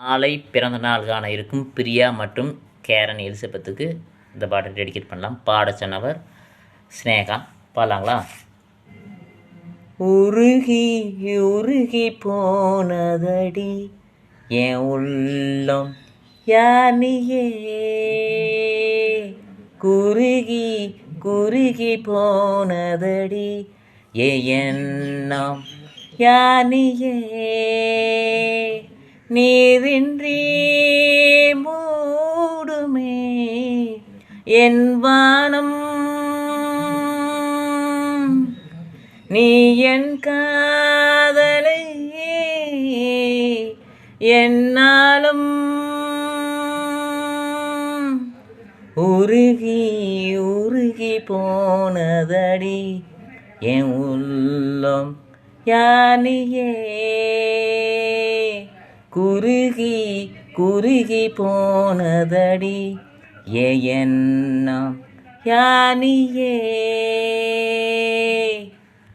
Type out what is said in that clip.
நாளை பிறந்த நாள் காண இருக்கும் பிரியா மற்றும் கேரன் எலிசபெத்துக்கு இந்த பாட்டை டெடிகேட் பண்ணலாம். பாட சொன்னவர் ஸ்னேகா பாடலாங்களா? உருகி உருகி போனதடி என் உள்ளம் யானியே. குறுகி குறுகி போனதடி ஏ எண்ணம் யானியே. நீரின்றி மூடுமே என் வானம். நீ என் காதலை என்னாலும் உருகி உருகி போனதடி என் உள்ளம் யானியே. குறுகி குறுகி போனதடி. ஏ எண்ணம் யானியே?